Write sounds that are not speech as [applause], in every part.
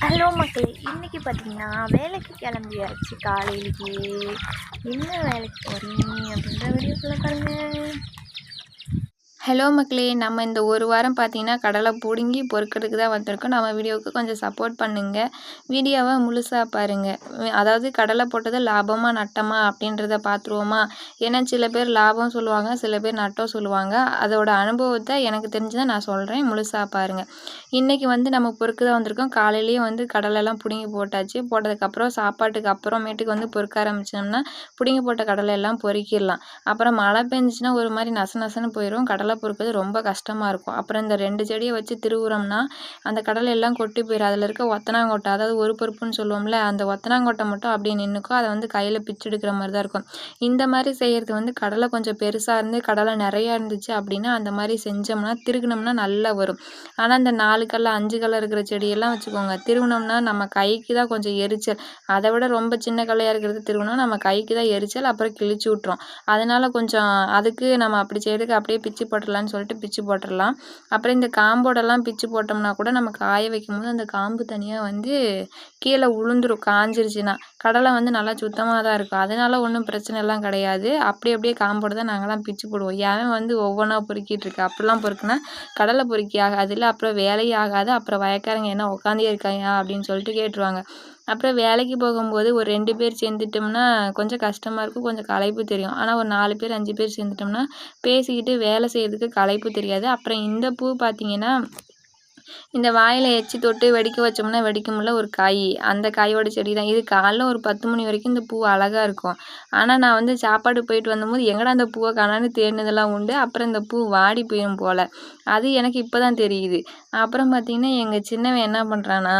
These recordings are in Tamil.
ஹலோ மக்களே. இன்றைக்கி பார்த்தீங்கன்னா வேலைக்கு கிளம்பியாச்சு. காலையிலேயே. என்ன வேலைக்கு போகிறீங்க அப்படின்ற வீடியோக்குள்ளே பாருங்கள் ஹலோ மக்களே நம்ம இந்த ஒரு வாரம் பார்த்தீங்கன்னா கடலை பிடுங்கி பொறுக்கிறதுக்கு தான் வந்திருக்கோம். நம்ம வீடியோவுக்கு கொஞ்சம் சப்போர்ட் பண்ணுங்கள் வீடியோவை முழுசாக பாருங்கள் அதாவது கடலை போட்டது லாபமாக நட்டமா அப்படின்றத பார்த்துருவோமா ஏன்னா சில பேர் லாபம் சொல்லுவாங்க சில பேர் நட்டம் சொல்லுவாங்க. அதோட அனுபவத்தை எனக்கு தெரிஞ்சதை நான் சொல்கிறேன் முழுசாக பாருங்கள் இன்றைக்கி வந்து நம்ம பொறுக்க தான் வந்திருக்கோம். காலையிலேயே வந்து கடலைலாம் பிடுங்கி போட்டாச்சு. போட்டதுக்கப்புறம் சாப்பாட்டுக்கு அப்புறமேட்டுக்கு வந்து பொறுக்க ஆரம்பிச்சோம்னா பிடுங்கி போட்ட கடலை எல்லாம் பொறுக்கிடலாம். அப்புறம் மழை பெஞ்சிச்சுன்னா ஒரு மாதிரி நச நசன்னு போயிடும் கடலை பொறுக்கிறது ரொம்ப கஷ்டமாக இருக்கும். அப்புறம் இந்த ரெண்டு செடியை வச்சு திருவுறோம்னா அந்த கடலை எல்லாம் கொட்டி போயிடும் அதில் இருக்க ஒத்தனாங்கொட்டை அதாவது ஒரு பருப்புன்னு சொல்லுவோம்ல அந்த ஒத்தனாங்கொட்டை மட்டும் அப்படியே நின்றுக்கும் அதை வந்து கையில் பிச்சு எடுக்கிற மாதிரி தான் இருக்கும். இந்த மாதிரி செய்கிறது வந்து கடலை கொஞ்சம் பெருசாக இருந்து கடலை நிறையா இருந்துச்சு அப்படின்னா அந்த மாதிரி செஞ்சோம்னா திருகுனோம்னா நல்லா வரும். ஆனால் இந்த நாலு கல்ல அஞ்சு கல்ல இருக்கிற செடியெல்லாம் வச்சுக்கோங்க. திருவுனோம்னா நம்ம கைக்கு தான் கொஞ்சம் எரிச்சல். அதை விட ரொம்ப சின்ன கல்லையாக இருக்கிறது திருவுனா நம்ம கைக்கு தான் எரிச்சல். அப்புறம் கிழிச்சு விட்டுரும். அதனால் கொஞ்சம் அதுக்கு நம்ம அப்படி செய்கிறதுக்கு அப்படியே பிச்சு போட்டுடலான்னு சொல்லிட்டு பிச்சு போட்டுடலாம் அப்புறம் இந்த காம்போடெல்லாம் பிச்சு போட்டோம்னா கூட நம்ம காய வைக்கும்போது அந்த காம்பு தனியாக வந்து கீழே உளுந்துரும் காஞ்சிருச்சுன்னா. கடலை வந்து நல்லா சுத்தமாக தான் இருக்கும். அதனால ஒன்றும் பிரச்சனை எல்லாம் கிடையாது. அப்படி அப்படியே காம்போட தான் நாங்கள்லாம் பிச்சு போடுவோம். ஏன் வந்து ஒவ்வொன்றா பொறுக்கிட்டு இருக்கு. அப்படிலாம் பொறுக்குனா கடலை பொறுக்கி ஆகாதுல்ல அப்புறம் வேலையே ஆகாது. அப்புறம் வயக்காரங்க என்ன உட்காந்தே இருக்காங்க அப்படின்னு சொல்லிட்டு கேட்டுருவாங்க. அப்புறம் வேலைக்கு போகும்போது ஒரு ரெண்டு பேர் சேர்ந்துட்டோம்னா கொஞ்சம் கஷ்டமாக இருக்கும் கொஞ்சம் களைப்பு தெரியும். ஆனால் ஒரு நாலு பேர் அஞ்சு பேர் சேர்ந்துட்டோம்னா பேசிக்கிட்டு வேலை செய்கிறதுக்கு களைப்பு தெரியாது. அப்புறம் இந்த பூ பார்த்திங்கன்னா இந்த வாயில் எச்சி தொட்டு வெடிக்க வச்சோம்னா வெடிக்கும்ல ஒரு காய். அந்த காயோட செடி தான் இது காலைல ஒரு பத்து மணி வரைக்கும் இந்த பூ அழகாக இருக்கும். ஆனால் நான் வந்து சாப்பாடு போயிட்டு வந்தபோது எங்கடா அந்த பூவை காணான்னு தேடினதெல்லாம் உண்டு. அப்புறம் இந்த பூ வாடி போயிடும் போல். அது எனக்கு இப்போ தான் தெரியுது. அப்புறம் பார்த்திங்கன்னா எங்கள் சின்னவன் என்ன பண்ணுறான்னா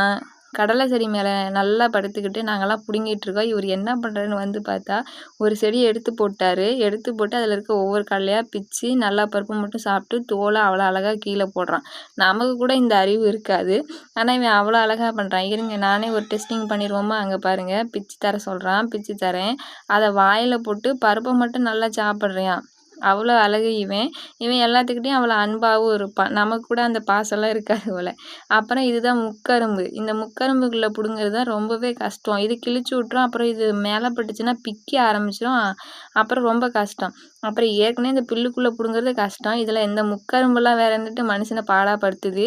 கடலை செடி மேலே நல்லா படுத்துக்கிட்டு நாங்கள்லாம் பிடுங்கிட்ருக்கோம் இவர் என்ன பண்ணுறாருன்னு வந்து பார்த்தா ஒரு செடியை எடுத்து போட்டார். எடுத்து போட்டு அதில் இருக்க ஒவ்வொரு கடலையாக பிச்சு நல்லா பருப்பு மட்டும் சாப்பிட்டு தோலை அவ்வளோ அழகாக கீழே போடுறான். நமக்கு கூட இந்த அறிவு இருக்காது. ஆனால் இவன் அவ்வளோ அழகாக பண்ணுறான் இருங்க நானே ஒரு டெஸ்டிங் பண்ணிடுவோமா? அங்கே பாருங்கள் பிச்சு தர சொல்கிறான் பிச்சு தரேன். அதை வாயில் போட்டு பருப்பை மட்டும் நல்லா சாப்பிட்றான். அவ்வளோ அழகு இவன். இவன் எல்லாத்துக்கிட்டையும் அவ்வளோ அன்பாகவும் இருப்பான். நமக்கு கூட அந்த பாசம்லாம் இருக்காது போல். அப்புறம் இதுதான் முக்கரும்பு. இந்த முக்கரும்புக்குள்ளே பிடுங்குறது தான் ரொம்பவே கஷ்டம். இது கிழிச்சு விட்ரும் அப்புறம் இது மேலே பட்டுச்சுன்னா பிக்க ஆரம்பிச்சிடும் அப்புறம் ரொம்ப கஷ்டம். அப்புறம் ஏற்கனவே இந்த பில்லுக்குள்ளே பிடுங்குறது கஷ்டம். இதில் இந்த முக்கரும்பெல்லாம் வேற இருந்துட்டு மனுஷனை பாடாப்படுத்துது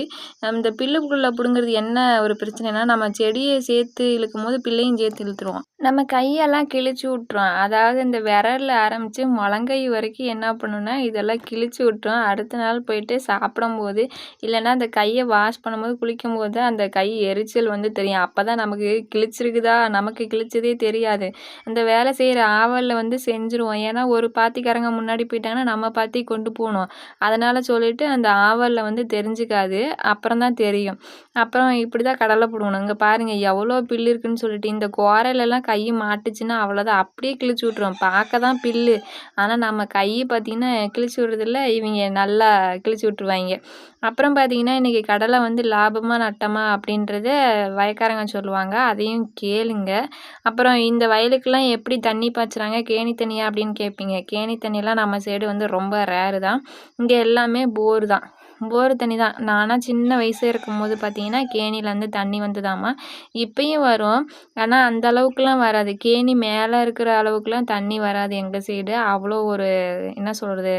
இந்த பில்லுக்குள்ளே பிடுங்குறது என்ன ஒரு பிரச்சனைனா நம்ம செடியை சேர்த்து இழுக்கும் போது பிள்ளையும் சேர்த்து இழுத்துருவோம். நம்ம கையெல்லாம் கிழிச்சு விட்ரும் அதாவது இந்த விரலில் ஆரம்பித்து முழங்கை வரைக்கும் என்ன பண்ணுன்னா இதெல்லாம் கிழிச்சு விட்ரும் அடுத்த நாள் போயிட்டு சாப்பிடும்போது இல்லைன்னா அந்த கையை வாஷ் பண்ணும்போது குளிக்கும் போது அந்த கை எரிச்சல் வந்து தெரியும். அப்போ தான் நமக்கு கிழிச்சிருக்குதா? நமக்கு கிழிச்சதே தெரியாது. அந்த வேலை செய்கிற ஆவலில் வந்து செஞ்சுருவோம். ஏன்னா ஒரு பாத்திக்காரங்க முன்னாடி போயிட்டாங்கன்னா நம்ம பார்த்தே கொண்டு போகணும். அதனால் சொல்லிட்டு அந்த ஆவலில் வந்து தெரிஞ்சுக்காது. அப்புறம் தான் தெரியும். அப்புறம் இப்படி தான் கடலை போடணும். இங்கே பாருங்கள் எவ்வளோ பில்லு இருக்குன்னு சொல்லிட்டு இந்த கோரையிலலாம் கை மாட்டுச்சுன்னா அவ்வளோதான் அப்படியே கிழிச்சு விட்ருவோம் பார்க்க தான் பில்லு. ஆனால் நம்ம கை பார்த்திங்கன்னா கிழிச்சு விடுறதில்ல. இவங்க நல்லா கிழிச்சு விட்ருவாங்க அப்புறம் பார்த்திங்கன்னா இன்றைக்கி கடலை வந்து லாபமாக நட்டமா அப்படின்றத வயக்காரங்க சொல்லுவாங்க. அதையும் கேளுங்க. அப்புறம் இந்த வயலுக்கெல்லாம் எப்படி தண்ணி பாய்ச்சுறாங்க? கேணி தண்ணியா அப்படின்னு கேட்பீங்க. கேணி தண்ணியெல்லாம் நம்ம சைடு வந்து ரொம்ப ரேரு தான். இங்கே எல்லாமே போர் தான். போர் தண்ணி தான். நானாக சின்ன வயசு இருக்கும்போது பார்த்தீங்கன்னா கேணிலேருந்து தண்ணி வந்துதாம்மா. இப்பயும் வரும். ஆனால் அந்த அளவுக்குலாம் வராது. கேணி மேலே இருக்கிற அளவுக்குலாம் தண்ணி வராது எங்கள் சைடு. அவ்வளோ ஒரு என்ன சொல்கிறது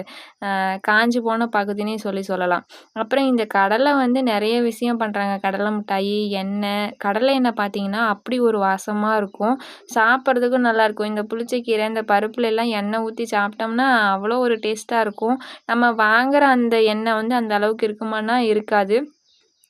காஞ்சி போன பகுதினே சொல்லி சொல்லலாம். அப்புறம் இந்த கடலை வந்து நிறைய விஷயம் பண்ணுறாங்க கடலை மிட்டாயி எண்ணெய். கடலை எண்ணெய் பார்த்தீங்கன்னா அப்படி ஒரு வாசமாக இருக்கும். சாப்பிட்றதுக்கும் நல்லாயிருக்கும் இந்த புளிச்சக்கீரை இந்த பருப்புல எல்லாம் எண்ணெய் ஊற்றி சாப்பிட்டோம்னா அவ்வளோ ஒரு டேஸ்ட்டாக இருக்கும். நம்ம வாங்குற அந்த எண்ணெய் வந்து அந்த அளவுக்கு இருக்குமானா இருக்காது.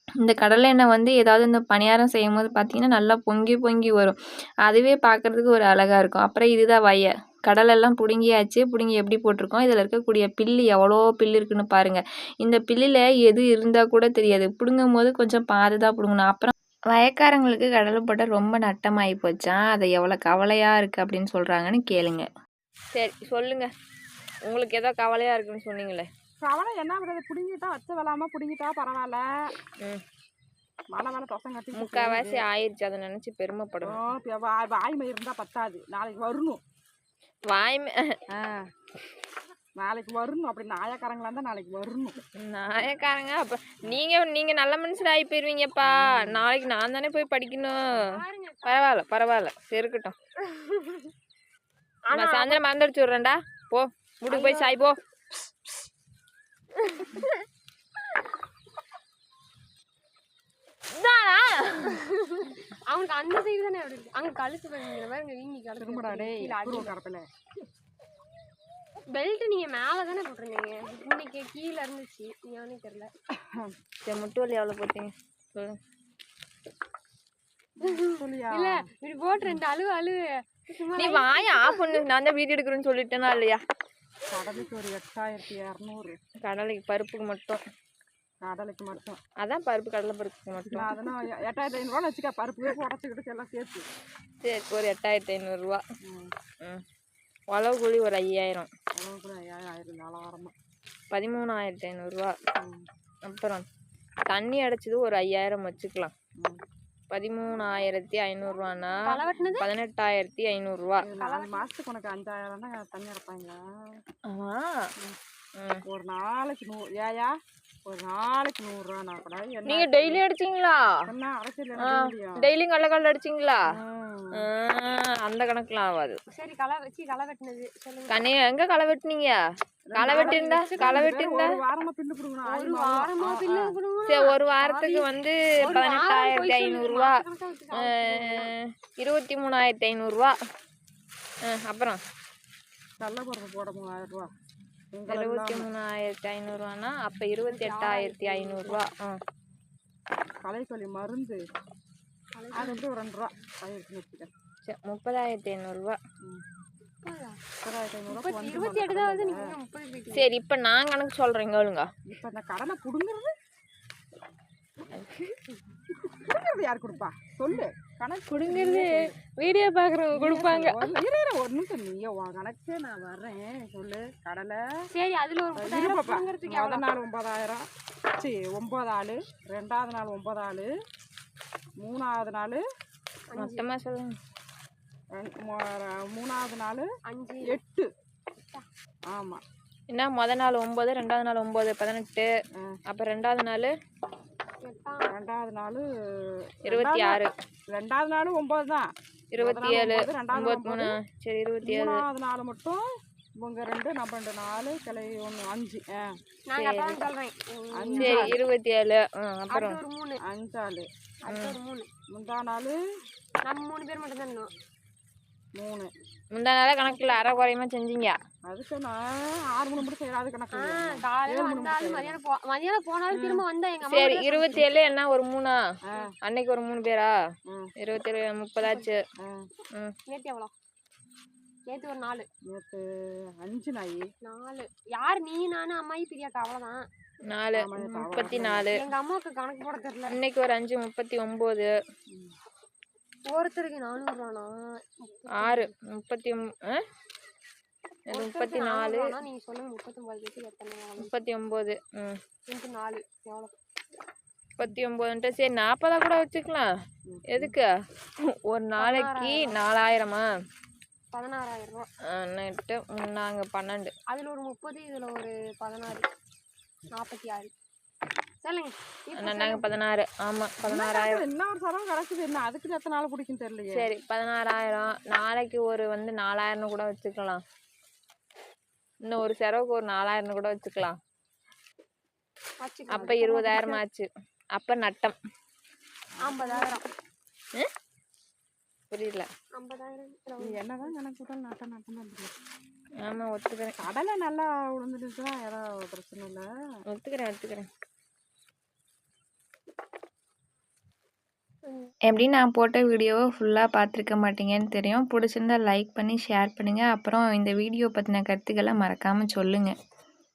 இந்த கடலை எண்ணெய் வந்து ஏதாவது இந்த பணியாரம் செய்யும் போது பார்த்திங்கன்னா நல்லா பொங்கி பொங்கி வரும். அதுவே பார்க்குறதுக்கு ஒரு அழகாக இருக்கும். அப்புறம் இதுதான் வய. கடலெல்லாம் பிடுங்கியாச்சு. பிடுங்கி எப்படி போட்டிருக்கோம்? இதில் இருக்கக்கூடிய பில்லு எவ்வளோ பில்லு இருக்குன்னு பாருங்கள் இந்த பில்லில் எது இருந்தால் கூட தெரியாது. பிடுங்கும் போது கொஞ்சம் பார்த்து தான் பிடுங்கணும். அப்புறம் வயக்காரங்களுக்கு கடலை போட்டால் ரொம்ப நட்டமாகி போச்சான் அதை எவ்வளோ கவலையாக இருக்குது அப்படின்னு சொல்கிறாங்கன்னு கேளுங்க. சரி சொல்லுங்கள் உங்களுக்கு ஏதோ கவலையாக இருக்குன்னு சொன்னீங்களே. கவலை என்ன பண்ணுறது பிடுங்கிட்டா வச்ச வெள்ளாம பிடுங்கிட்டா பரவாயில்ல மழை மேலே தொசம் கட்டி முக்கால்வாசி ஆயிடுச்சு அதை நினச்சி பெருமைப்படணும். வாய்மை இருந்தால் பத்தாது. நாளைக்கு வரணும். வாய்மை ஆ. நாளைக்கு வரணும் அப்படி நாயக்காரங்களா இருந்தா நாளைக்கு வரணும். நாயக்காரங்க அப்போ நீங்கள் நீங்கள் நல்ல மனுஷன் ஆகி போயிடுவீங்கப்பா நாளைக்கு நான் தானே போய் படிக்கணும். பரவாயில்ல பரவாயில்ல சரி இருக்கட்டும் நான் சாயந்தரம் மறந்துடுச்சு விட்றேன்டா. போ வீட்டுக்கு போய் சாய் போ. அவனுக்கு அந்த சைடு தானே அப்படி இருக்கு. அங்க கழுத்து பண்ணிக்கிற மாதிரி இங்க வீங்கி கழுத்து பெல்ட் நீங்க மேல தானே போட்டிருந்தீங்க. இன்னைக்கு கீழே இருந்துச்சு. ஏன்னு தெரியல. சரி முட்டு வலி எவ்வளோ போட்டீங்க? [laughs] இல்ல இப்படி போட்டு ரெண்டு அழுவு அழுவு. நீ வாய ஆஃப் பண்ணு. நான் தான் வீடியோ எடுக்கிறேன்னு சொல்லிட்டேனா இல்லையா? கடலுக்கு ஒரு எட்டாயிரத்தி இரநூறு கடலைக்கு பருப்புக்கு மட்டும். கடலைக்கு மட்டும். அதான் பருப்பு கடலை பருப்புக்கு மட்டும். அதெல்லாம் எ- எட்டாயிரத்தி ஐநூறுவா வச்சுக்க பருப்பு உடச்சிக்கிட்டு எல்லாம் சேர்த்து. சரி ஒரு எட்டாயிரத்தி ஐநூறுரூவா ம். உழவு கூலி ஒரு ஐயாயிரம். அளவு கூட ஐயாயிரம் ஆயிரம் நாலு வாரமா பதிமூணாயிரத்தி ஐநூறுரூவா. அப்புறம் தண்ணி அடைச்சது ஒரு ஐயாயிரம் வச்சுக்கலாம். பதிமூணாயிரத்தி வெட்டினது பதினெட்டாயிரத்தி ஐநூறுரூவா மாசத்துக்கு உனக்கு அஞ்சாயிரம் தான் தண்ணி அடைப்பாங்க ஆமாம் ஒரு நாளைக்கு நூறு ஏயா ஒரு நாளைக்கு நூறுரூவா கூட? நீங்கள் டெய்லி அடிச்சிங்களா? டெய்லியும் கடல கடல அடிச்சிங்களா? அந்த கணக்குலாம் ஆகாது சரி களை வச்சு களை வெட்டினது. சொல்லுங்க. கண்ணே எங்க களை வெட்டினீங்க? களை வெட்டியிருந்தா களை. கொடுங்க சரி ஒரு வாரத்துக்கு வந்து பதினெட்டாயிரத்தி ஐநூறுரூவா. இருபத்தி மூணாயிரத்தி ஐநூறுரூவா. அப்புறம்? கள்ளப்பருப்பு போட மூவாயிரம் ரூபா. இருபத்தி மூணாயிரத்தி ஐநூறுரூவானா அப்போ இருபத்தி எட்டாயிரத்தி ஐநூறுரூவா ஆ மருந்து. அது வந்து ஒரு ரெண்டு ரூபா. சரி முப்பதாயிரத்தி ஐநூறுரூவா இருபத்தி எட்டு தான் வந்து சரி இப்போ நான் கணக்கு சொல்கிறேங்க ஒழுங்கா இப்போ இந்த கடனை பிடுங்குறது? யார் கொடுப்பா? சொல்லு. கணக்கு கொடுங்கிறது வீடியோ பார்க்குறவங்க கொடுப்பாங்க. ஒரு- நிமிஷம் நீ உன் கணக்கு நான் வர்றேன். சொல்லு கடலை. சரி அதுல ஒரு முதல் நாள் ஒன்பதாயிரம். சரி ஒம்பது ஆள் ரெண்டாவது நாள் ஒம்பது ஆள் மூணாவது நாள் மொத்தமாக சொல்லுங்க. மூணாவது நாள் அஞ்சு. எட்டு. ஆமாம் என்ன மொதல் நாள் ஒம்பது ரெண்டாவது நாள் ஒம்பது பதினெட்டு அப்போ ரெண்டாவது நாள் ரெண்டாவது நாள் இருபத்தி ஆறு. ரெண்டாவது நாள் ஒம்பது தான். இருபத்தி ஏழு ரெண்டாவது மூணு சரி இருபத்தி ஏழு. மூணாவது நாள் மட்டும் இவங்க ரெண்டு நம்ம ரெண்டு நாலு கிளை ஒன்று அஞ்சு. அஞ்சு சரி இருபத்தி ஏழு. அப்புறம். மூணு. ஒரு மூணு. முந்தா நாள் நம்ம மூணு பேர் மட்டும் தான் இன்னும். மூணு. முந்தா நாளே கணக்கில் அரை குறையமா செஞ்சீங்க? நான் ஆறு மணி மட்டும் செய்யறாது கணக்கு ஆ, இல்லையா? காலையில வந்தாலும் மதியானம் போ மதியானம் போனாலும் திரும்ப வந்தா எங்க அம்மா சரி இருபத்தி ஏழு என்ன? ஒரு மூணா. அன்னைக்கு ஒரு மூணு பேரா. இருபத்தி ஏழு முப்பதாச்சு. எவ்வளோ? ஒரு நாலு. நேற்று அஞ்சு நாய். நாலு. யார் நீ நானு அம்மாயி பிரியாக்கா? அவ்வளவுதான் நாலு. முப்பத்தி நாலு. எங்க அம்மாவுக்கு கணக்கு போட தெரியல. இன்னைக்கு ஒரு அஞ்சு முப்பத்தி ஒம்பது. ஒருத்தருக்கு நானூறு ரூபானா ஆறு முப்பத்தி முப்பத்தி நாலு. நீங்க சொல்லுங்க முப்பத்தொன்பது பேருக்கு எத்தனை முப்பத்தி ஒம்பது ம் நாலு எவ்வளோ முப்பத்தி ஒம்போதுன்ட்டு சரி நாற்பதா கூட வச்சுக்கலாம் எதுக்கு? ஒரு நாளைக்கு நாலாயிரமா? பதினாறாயிரம்? ரூபா நாங்கள் பன்னெண்டு. அதுல ஒரு முப்பது இதுல ஒரு பதினாறு நாற்பத்தி ஆறு. பதினாறு ஆமாம் பதினாறாயிரம் என்ன ஒரு சரம் கிடக்குது என்ன? அதுக்கு எத்தனை நாள் பிடிக்கும் தெரியலையே. சரி பதினாறாயிரம். நாளைக்கு ஒரு வந்து நாலாயிரம்னு கூட வச்சுக்கலாம். இன்னும் ஒரு செலவுக்கு ஒரு நாலாயிரம்னு கூட வச்சுக்கலாம். அப்போ இருபதாயிரம் ஆச்சு. அப்போ நட்டம். ஐம்பதாயிரம்? புரியல. என்னதான் கணக்கு போட்டாலும் நட்டம் நட்டம் ஆமாம் ஒத்துக்கிறேன். கடலை நல்லா விழுந்துட்டுச்சுன்னா ஏதோ பிரச்சனை இல்லை. ஒத்துக்கிறேன் ஒத்துக்கிறேன். எப்படி நான் போட்ட வீடியோவை ஃபுல்லாக பார்த்துருக்க மாட்டீங்கன்னு தெரியும். பிடிச்சிருந்தா லைக் பண்ணி ஷேர் பண்ணுங்கள் அப்புறம் இந்த வீடியோ பற்றின கருத்துக்களை மறக்காமல் சொல்லுங்கள்